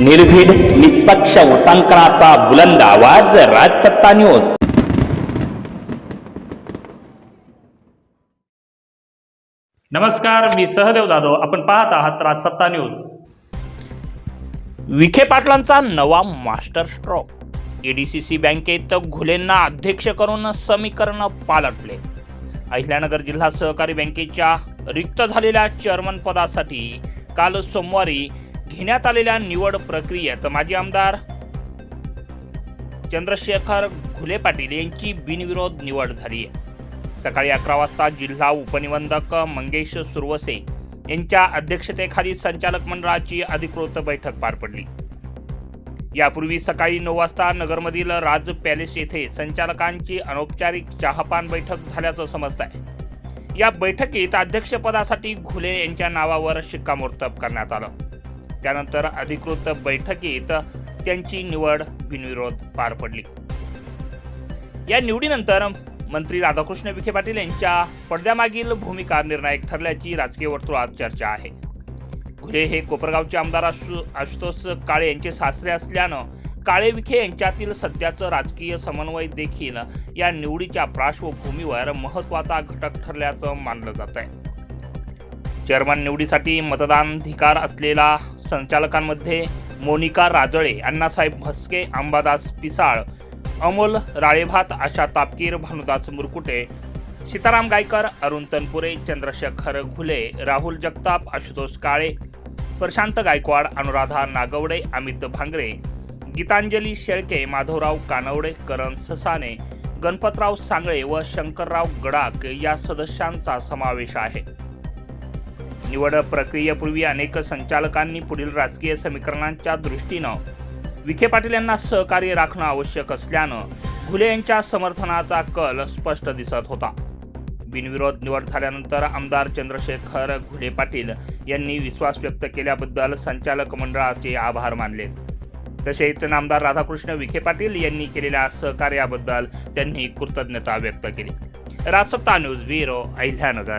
निर्भीड निष्पक्ष उटांकनाचा बुलंद आवाज राजसत्ता न्यूज. नमस्कार मी सहदेव जाधव. आपण पाहत आहात राजसत्ता न्यूज. विखे पाटलांचा नवा मास्टर स्ट्रोक. एडीसीसी बँकेत घुलेंना अध्यक्ष करून समीकरण पालटले. अहिल्यानगर जिल्हा सहकारी बँकेच्या रिक्त झालेल्या चेअरमन पदासाठी काल सोमवारी घेण्यात आलेल्या निवड प्रक्रियेत माजी आमदार चंद्रशेखर घुले पाटील यांची बिनविरोध निवड झाली. आहे सकाळी अकरा वाजता जिल्हा उपनिबंधक मंगेश सुरवसे यांच्या अध्यक्षतेखाली संचालक मंडळाची अधिकृत बैठक पार पडली. यापूर्वी सकाळी नऊ वाजता नगरमधील राज पॅलेस येथे संचालकांची अनौपचारिक चहापान बैठक झाल्याचं समजत आहे या बैठकीत अध्यक्षपदासाठी घुले यांच्या नावावर शिक्कामोर्तब करण्यात आलं. त्यानंतर अधिकृत बैठकीत त्यांची निवड बिनविरोध पार पडली. या निवडीनंतर मंत्री राधाकृष्ण विखे पाटील यांच्या पडद्यामागील भूमिका निर्णायक ठरल्याची राजकीय वर्तुळात चर्चा आहे. घुले हे कोपरगावचे आमदार आशु आशुतोष काळे यांचे सासरे असल्यानं काळे विखे यांच्यातील सध्याचं राजकीय समन्वय देखील या निवडीच्या पार्श्वभूमीवर महत्त्वाचा घटक ठरल्याचं मानलं जात आहे चेअरमन निवडीसाठी मतदानाधिकार असलेला संचालकांमध्ये मोनिका राजळे अण्णासाहेब भस्के अंबादास पिसाळ अमोल राळेभात आशा तापकीर भानुदास मुरकुटे सीताराम गायकर अरुण तनपुरे चंद्रशेखर घुले राहुल जगताप आशुतोष काळे प्रशांत गायकवाड अनुराधा नागवडे अमित भांगरे गीतांजली शेळके माधवराव कानवडे करण ससाने गणपतराव सांगळे व शंकरराव गडाक या सदस्यांचा समावेश आहे. निवड प्रक्रियेपूर्वी अनेक संचालकांनी पुढील राजकीय समीकरणांच्या दृष्टीनं विखे पाटील यांना सहकार्य राखणं आवश्यक असल्यानं घुले यांच्या समर्थनाचा कल स्पष्ट दिसत होता. बिनविरोध निवड झाल्यानंतर आमदार चंद्रशेखर घुले पाटील यांनी विश्वास व्यक्त केल्याबद्दल संचालक मंडळाचे आभार मानले. तसेच नामदार राधाकृष्ण विखे पाटील यांनी केलेल्या सहकार्याबद्दल त्यांनी कृतज्ञता व्यक्त केली. रासत्ता news bureau Ahilyanagar.